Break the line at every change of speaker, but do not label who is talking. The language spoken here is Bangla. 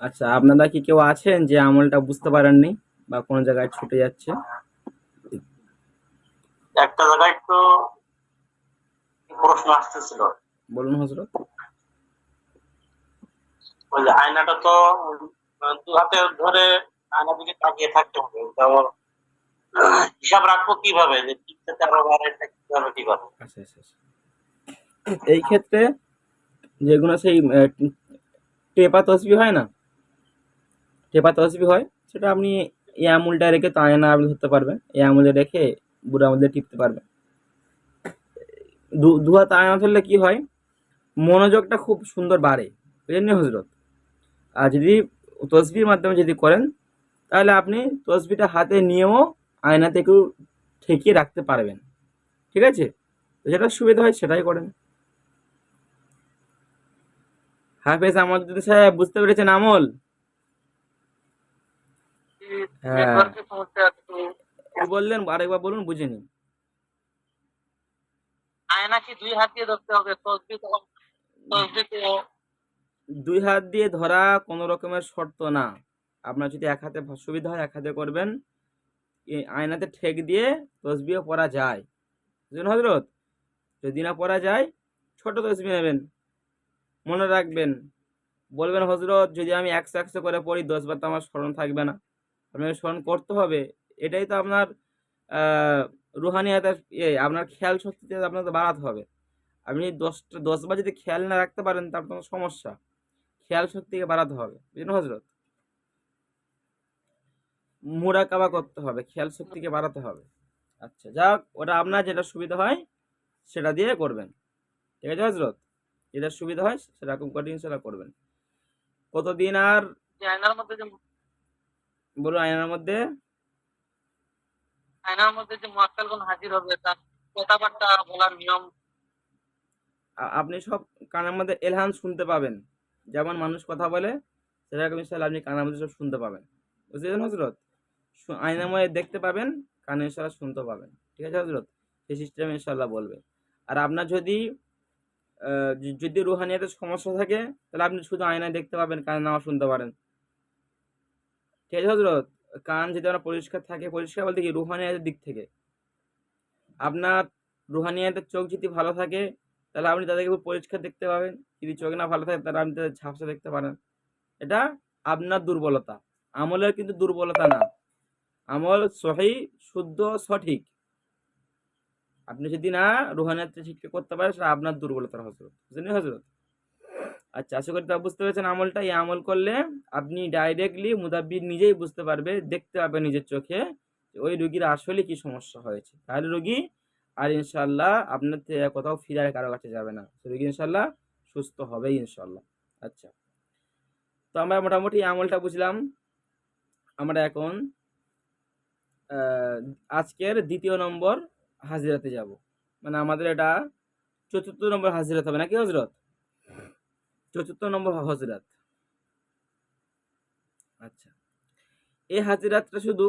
আচ্ছা আপনারা কি কেউ আছেন যে আমলটা বুঝতে পারেননি বা কোনো জায়গায় ছুটে যাচ্ছে?
একটা জায়গায় একটু প্রশ্ন আসতেছিল।
বলুন হজরত
ওই যে আয়নাটা তো দু হাতে ধরে আয়নার দিকে তাকিয়ে থাকতে হবে। তো হিসাব রাখব কীভাবে? যে তিনটে তেরো বার এটা কীভাবে কি করব
আচ্ছা আচ্ছা আচ্ছা। এই ক্ষেত্রে যেগুলো সেই টেপা তসবি হয় না? টেপা তসবি হয়, সেটা আপনি এই আঙুলটা রেখে তো আয়না আপনি ধরতে পারবেন। এই আঙুলে রেখে বুড়ো আঙুলে টিপতে পারবেন। দু হাত আয়না ধরলে কি হয়? মনোযোগটা খুব সুন্দর বাড়ে। বুঝলেন হজরত? আর যদি তসবির মাধ্যমে যদি করেন, তাহলে আপনি তসবিটা হাতে নিয়েও আয়নাতে একটু ঠেকিয়ে রাখতে পারবেন। ঠিক আছে? যেটা সুবিধা হয় সেটাই করেন। হাফেজ আমাদের সাহেব, বুঝতে পেরেছেন আমল।
নেটওয়ার্কের সমস্যা
কি বললেন? আরেকবার বলুন বুঝিনি
আয়না দুই হাত দিয়ে ধরতে হবে তসবি তসবি
দুই হাত দিয়ে ধরা কোনো রকমের শর্ত না। আপনার যদি এক হাতে সুবিধা হয় এক হাতে করবেন। আয়নাতে ঠেক দিয়ে তসবিও পরা যায়। বুঝলেন হজরত? যদি না পরা যায় ছোট তসবি নেবেন। মনে রাখবেন। বলবেন হজরত যদি আমি একশো একশো করে পড়ি দশবার তো আমার স্মরণ থাকবে না। আপনাকে স্মরণ করতে হবে। এটাই তো আপনার রুহানিয়াতের ইয়ে আপনার খেয়াল শক্তিতে আপনাকে বাড়াতে হবে। আপনি দশটা দশবার যদি খেয়াল না রাখতে পারেন তার তো সমস্যা। খেয়াল শক্তিকে বাড়াতে হবে, বুঝলেন হজরত? মুরাকাবা করতে হবে, খেয়াল শক্তিকে বাড়াতে হবে। আচ্ছা যাক, ওটা আপনার যেটা সুবিধা হয়, সেটা দিয়ে করবেন। ঠিক আছে হজরত? যেটা সুবিধা হয়, সেরকম করে সেটা করবেন। কতদিন আর
মধ্যে
বলুন আয়নার মধ্যে।
আয়নার মধ্যে যে মোয়াক্কেলগণ হাজির হবে তার কথাবার্তা বলার নিয়ম।
আপনি সব কানের মধ্যে এলহান শুনতে পাবেন। যেমন মানুষ কথা বলে সেরকম ইনশাল্লাহ আপনি কানের মধ্যে সব শুনতে পাবেন। বুঝলেন হজরত আয়নার মধ্যে দেখতে পাবেন কানে ইনশাল্লাহ শুনতে পাবেন। ঠিক আছে হজরত সেই সিস্টেম ইনশাল্লাহ বলবে। আর আপনার যদি যদি রুহানিয়াতে সমস্যা থাকে তাহলে আপনি শুধু আয়নায় দেখতে পাবেন কানে নামা শুনতে পারেন। ঠিক আছে হজরত কান যদি আপনার পরিষ্কার থাকে, পরিষ্কার বলতে কি রুহানিয়াতের দিক থেকে? আপনার রুহানিয়াতের চোখ যদি ভালো থাকে, তাহলে আপনি তাদেরকে খুব পরিষ্কার দেখতে পাবেন। যদি চোখ না ভালো থাকে, তাহলে আপনি তাদের ঝাপসা দেখতে পারেন। এটা আপনার দুর্বলতা। আমলের কিন্তু দুর্বলতা না। আমল সহি, শুদ্ধ, সঠিক। আপনি যদি না রুহানিয়াতে ঠিক করতে পারেন, সেটা আপনার দুর্বলতার হজরত বুঝলেন হজরত আচ্ছা আশা করি তা বুঝতে পেরেছেন আমলটা। এই আমল করলে আপনি ডাইরেক্টলি মুদাব্বির নিজেই বুঝতে পারবে, দেখতে পাবে নিজের চোখে ওই রুগীর আসলে কি সমস্যা হয়েছে। তাহলে রুগী আর ইনশাল্লাহ আপনার কোথাও ফিরার কারও কাছে যাবে না। রুগী ইনশাল্লাহ সুস্থ হবেই ইনশাল্লাহ আচ্ছা তো আমরা মোটামুটি আমলটা বুঝলাম। আমরা এখন আজকের দ্বিতীয় নম্বর হাজিরাতে যাব। মানে আমাদের এটা চতুর্থ নম্বর হাজিরাত হবে নাকি হজরত চতুর্থ নম্বর হজরত আচ্ছা। এই হাজিরাতটা শুধু